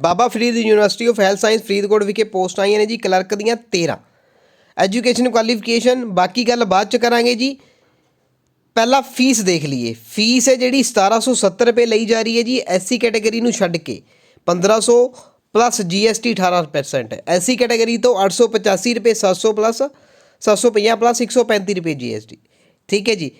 Baba Farid university of health science Faridkot ਵਿਖੇ post ਆਈਆਂ ਨੇ ਜੀ, ਕਲਰਕ ਦੀਆਂ 13 ਐਜੂਕੇਸ਼ਨ ਕੁਆਲੀਫਿਕੇਸ਼ਨ, ਬਾਕੀ ਗੱਲ ਬਾਅਦ ਚ ਕਰਾਂਗੇ ਜੀ। ਪਹਿਲਾਂ ਫੀਸ ਦੇਖ ਲਈਏ। ਫੀਸ ਹੈ ਜਿਹੜੀ 1770 ਰੁਪਏ ਲਈ ਜਾ ਰਹੀ ਹੈ ਜੀ, ਐਸਸੀ ਕੈਟਾਗਰੀ ਨੂੰ ਛੱਡ ਕੇ। 1500 ਪਲੱਸ GST 18% ਹੈ। ਐਸਸੀ ਕੈਟਾਗਰੀ ਤੋਂ 885 ਰੁਪਏ 700 ਪਲੱਸ 750 ਪਲੱਸ 135 ਰੁਪਏ GST ਠੀਕ ਹੈ ਜੀ।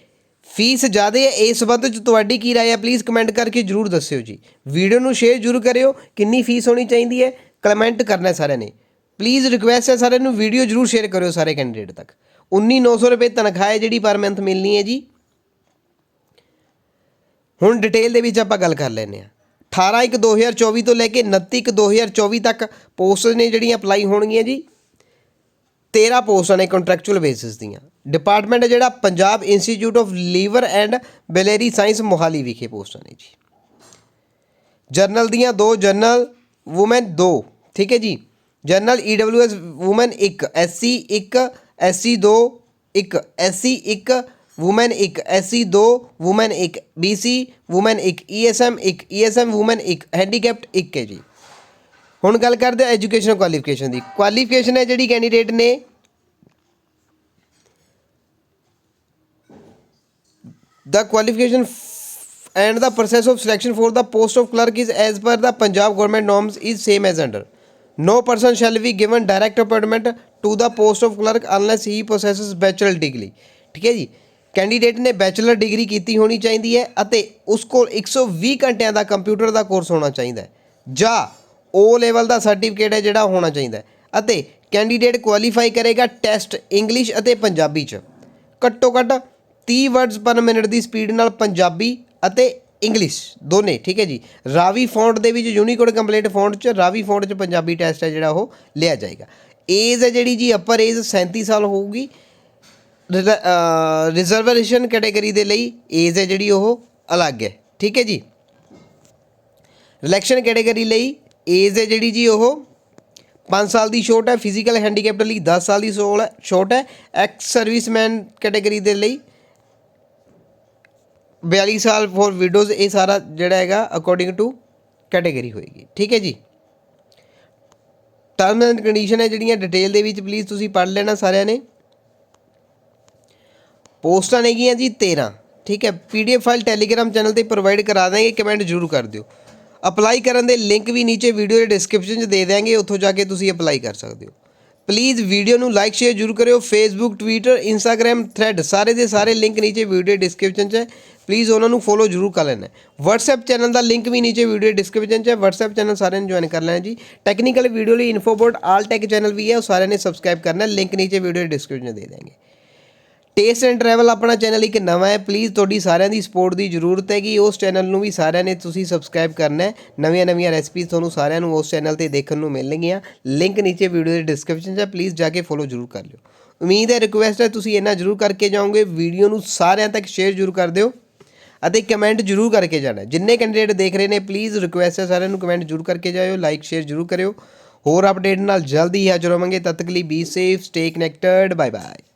ਫੀਸ ਜ਼ਿਆਦਾ ਹੈ, ਇਸ ਸੰਬੰਧ ਚ ਤੁਹਾਡੀ ਕੀ ਰਾਏ ਹੈ? ਪਲੀਜ਼ ਕਮੈਂਟ ਕਰਕੇ ਜਰੂਰ ਦੱਸਿਓ ਜੀ। ਵੀਡੀਓ ਨੂੰ ਸ਼ੇਅਰ ਜਰੂਰ ਕਰਿਓ, ਕਿੰਨੀ ਫੀਸ ਹੋਣੀ ਚਾਹੀਦੀ ਹੈ ਕਮੈਂਟ ਕਰਨਾ ਸਾਰਿਆਂ ਨੇ। ਪਲੀਜ਼ ਰਿਕੁਐਸਟ ਹੈ ਸਾਰਿਆਂ ਨੂੰ, ਵੀਡੀਓ ਜਰੂਰ ਸ਼ੇਅਰ ਕਰਿਓ ਸਾਰੇ ਕੈਂਡੀਡੇਟ ਤੱਕ। 19900 ਰੁਪਏ ਤਨਖਾਹ ਹੈ ਜਿਹੜੀ ਪਰ ਮੰਥ ਮਿਲਣੀ ਹੈ ਜੀ। ਹੁਣ ਡਿਟੇਲ ਦੇ ਵਿੱਚ ਆਪਾਂ ਗੱਲ ਕਰ ਲੈਂਦੇ ਆ 18 1 2024 ਤੋਂ ਲੈ ਕੇ 29 1 2024 ਤੱਕ ਪੋਸਟ ਨੇ ਜਿਹੜੀਆਂ ਅਪਲਾਈ ਹੋਣਗੀਆਂ ਜੀ। 13 ਪੋਸਟਾਂ ਨੇ ਕੰਟਰੈਕਚੁਅਲ ਬੇਸਿਸ ਦੀਆਂ। ਡਿਪਾਰਟਮੈਂਟ ਹੈ ਜਿਹੜਾ Punjab institute of liver and biliary science Mohali ਵਿਖੇ ਪੋਸਟਾਂ ਨੇ ਜੀ। ਜਰਨਲ ਦੀਆਂ ਦੋ, ਜਰਨਲ ਔਮਨ ਦੋ, ਠੀਕ ਹੈ ਜੀ। General EWS woman 1 SC 1 SC 2 1 SC 1 woman 1 SC 2 woman 1 BC woman 1 ESM 1 ESM woman 1 handicapped 1 ਹੈ ਜੀ। ਹੁਣ ਗੱਲ ਕਰਦੇ ਆ ਐਜੂਕੇਸ਼ਨ ਕੁਆਲੀਫਿਕੇਸ਼ਨ ਦੀ। ਕੁਆਲੀਫਿਕੇਸ਼ਨ ਹੈ ਜਿਹੜੀ ਕੈਂਡੀਡੇਟ ਨੇ the qualification f- and the process of selection for the post of clerk is as per the punjab government norms is same as under no person shall be given direct appointment to the post of clerk unless he possesses bachelor degree ਠੀਕ ਹੈ ਜੀ candidate ਨੇ bachelor degree ਕੀਤੀ ਹੋਣੀ ਚਾਹੀਦੀ ਹੈ ਅਤੇ ਉਸ ਕੋਲ 120 ਘੰਟਿਆਂ ਦਾ ਕੰਪਿਊਟਰ ਦਾ ਕੋਰਸ ਹੋਣਾ ਚਾਹੀਦਾ ਹੈ ਜਾਂ O ਲੈਵਲ ਦਾ ਸਰਟੀਫਿਕੇਟ ਹੈ ਜਿਹੜਾ ਹੋਣਾ ਚਾਹੀਦਾ ਹੈ ਅਤੇ ਕੈਂਡੀਡੇਟ ਕੁਆਲੀਫਾਈ ਕਰੇਗਾ ਟੈਸਟ ਇੰਗਲਿਸ਼ ਅਤੇ ਪੰਜਾਬੀ ਚ ਘੱਟੋ ਘੱਟ 30 ਵਰਡਸ ਪਰ ਮਿੰਟ ਦੀ ਸਪੀਡ ਨਾਲ ਪੰਜਾਬੀ ਅਤੇ ਇੰਗਲਿਸ਼ ਦੋਨੇ, ਠੀਕ ਹੈ ਜੀ। ਰਾਵੀ ਫੌਂਟ ਦੇ ਵਿੱਚ ਯੂਨੀਕੋਡ ਕੰਪਲੀਟ ਫੌਂਟ ਚ, ਰਾਵੀ ਫੌਂਟ ਚ ਪੰਜਾਬੀ ਟੈਸਟ ਹੈ ਜਿਹੜਾ ਉਹ ਲਿਆ ਜਾਏਗਾ। ਏਜ ਹੈ ਜਿਹੜੀ ਜੀ ਅਪਰ ਏਜ 37 ਸਾਲ ਹੋਊਗੀ। ਰਿਜ਼ਰਵੇਸ਼ਨ ਕੈਟਾਗਰੀ ਦੇ ਲਈ ਏਜ ਹੈ ਜਿਹੜੀ ਉਹ ਅਲੱਗ ਹੈ, ਠੀਕ ਹੈ ਜੀ। ਰਿਲੈਕਸ਼ਨ ਕੈਟਾਗਰੀ ਲਈ ਏਜ ਹੈ ਜਿਹੜੀ ਜੀ ਉਹ 5 ਸਾਲ ਦੀ ਛੋਟ ਹੈ ਫਿਜ਼ੀਕਲ ਹੈਂਡੀਕੈਪਟ ਲਈ 10 ਸਾਲ ਦੀ ਸੋਲ, ਛੋਟ ਹੈ। ਐਕਸ ਸਰਵਿਸਮੈਨ ਕੈਟਾਗਰੀ ਦੇ ਲਈ 42 ਸਾਲ ਫੋਰ ਵਿਡੋਜ਼ ਇਹ ਸਾਰਾ ਜਿਹੜਾ ਹੈਗਾ ਅਕੋਰਡਿੰਗ ਟੂ ਕੈਟਾਗਰੀ ਹੋਏਗੀ। ਠੀਕ ਹੈ ਜੀ? ਟਰਮ ਐਂਡ ਕੰਡੀਸ਼ਨ ਹੈ ਜਿਹੜੀਆਂ ਡਿਟੇਲ ਦੇ ਵਿੱਚ ਪਲੀਜ਼ ਤੁਸੀਂ ਪੜ੍ਹ ਲੈਣਾ ਸਾਰਿਆਂ ਨੇ। ਪੋਸਟਾਂ ਨੇਗੀਆਂ ਜੀ 13 ਠੀਕ ਹੈ? ਪੀਡੀਐਫ ਫਾਈਲ ਟੈਲੀਗ੍ਰਾਮ ਚੈਨਲ ਤੇ ਪ੍ਰੋਵਾਈਡ ਕਰਾ ਦਾਂਗੇ ਕਮੈਂਟ ਜ਼ਰੂਰ ਕਰ ਦਿਓ। ਅਪਲਾਈ ਕਰਨ ਦੇ ਲਿੰਕ ਵੀ ਨੀਚੇ ਵੀਡੀਓ ਦੇ ਡਿਸਕ੍ਰਿਪਸ਼ਨ 'ਚ ਦੇ ਦਿਆਂਗੇ, ਉੱਥੋਂ ਜਾ ਕੇ ਤੁਸੀਂ ਅਪਲਾਈ ਕਰ ਸਕਦੇ ਹੋ। ਪਲੀਜ਼ ਵੀਡੀਓ ਨੂੰ ਲਾਈਕ ਸ਼ੇਅਰ ਜ਼ਰੂਰ ਕਰਿਓ। ਫੇਸਬੁੱਕ ਟਵਿੱਟਰ ਇੰਸਟਾਗ੍ਰam ਥ੍ਰੈਡ ਸਾਰੇ ਦੇ ਸਾਰੇ ਲਿੰਕ ਨੀਚੇ ਵੀਡੀਓ ਡਿਸਕ੍ਰਿਪਸ਼ਨ 'ਚ ਪਲੀਜ਼ ਉਹਨਾਂ ਨੂੰ ਫੋਲੋ ਜ਼ਰੂਰ ਕਰ ਲੈਣਾ WhatsApp ਚੈਨਲ ਦਾ ਲਿੰਕ ਵੀ ਨੀਚੇ ਵੀਡੀਓ ਡਿਸਕ੍ਰਿਪਸ਼ਨ 'ਚ ਹੈ। WhatsApp ਚੈਨਲ ਸਾਰਿਆਂ ਨੇ ਜੁਆਇਨ ਕਰ ਲੈਣਾ ਜੀ। ਟੈਕਨੀਕਲ ਵੀਡੀਓ ਲਈ ਇਨਫੋਬੋਟ ਆਲ ਟੈਕ ਚੈਨਲ ਵੀ ਹੈ। ਉਹ ਸਾਰਿਆਂ ਨੇ ਸਬਸਕ੍ਰਾਈਬ ਕਰਨਾ ਲਿੰਕ ਨੀਚੇ ਵੀਡੀਓ ਡਿਸਕ੍ਰਿਪਸ਼ਨ ਦੇ ਦਾਂਗੇ ਟੇਸਟ ਐਂਡ ਟਰੈਵਲ ਆਪਣਾ ਚੈਨਲ ਇੱਕ ਨਵਾਂ ਹੈ। ਪਲੀਜ਼ ਤੁਹਾਡੀ ਸਾਰਿਆਂ ਦੀ ਸਪੋਰਟ ਦੀ ਜ਼ਰੂਰਤ ਹੈ ਕਿ ਉਸ ਚੈਨਲ ਨੂੰ ਵੀ ਸਾਰਿਆਂ ਨੇ ਤੁਸੀਂ ਸਬਸਕ੍ਰਾਈਬ ਕਰਨਾ ਹੈ। ਨਵੀਆਂ ਨਵੀਆਂ ਰੈਸਪੀਜ਼ ਤੁਹਾਨੂੰ ਸਾਰਿਆਂ ਨੂੰ ਉਸ ਚੈਨਲ ਤੇ ਦੇਖਣ ਨੂੰ ਮਿਲਣਗੀਆਂ। ਲਿੰਕ ਨੀਚੇ ਵੀਡੀਓ ਦੇ ਡਿਸਕ੍ਰਿਪਸ਼ਨ 'ਚ ਹੈ। ਪਲੀਜ਼ ਜਾ ਕੇ ਫੋਲੋ ਜ਼ਰੂਰ ਕਰ ਲਿਓ। ਉਮੀਦ ਹੈ ਰਿਕੁਐਸਟ ਹੈ। ਤੁਸੀਂ ਇਹਨਾਂ ਜ਼ਰੂਰ ਕਰਕੇ ਜਾਓਗੇ। ਵੀਡੀਓ ਨੂੰ ਸਾਰਿਆਂ ਤੱਕ ਸ਼ੇਅਰ ਜ਼ਰੂਰ ਕਰ ਦਿਓ। ਅਤੇ ਕਮੈਂਟ ਜ਼ਰੂਰ ਕਰਕੇ ਜਾਣਾ। ਜਿੰਨੇ ਕੈਂਡੀਡੇਟ ਦੇਖ ਰਹੇ ਨੇ ਪਲੀਜ਼ ਰਿਕੁਐਸਟ ਹੈ ਸਾਰਿਆਂ ਨੂੰ ਕਮੈਂਟ ਜ਼ਰੂਰ ਕਰਕੇ ਜਾਇਓ ਲਾਈਕ ਸ਼ੇਅਰ ਜ਼ਰੂਰ ਕਰਿਓ। ਹੋਰ ਅਪਡੇਟ ਨਾਲ ਜਲਦੀ ਹਾਜ਼ਰ ਹੋਵਾਂਗੇ। ਤਦ ਤੱਕ ਲਈ be safe stay connected bye bye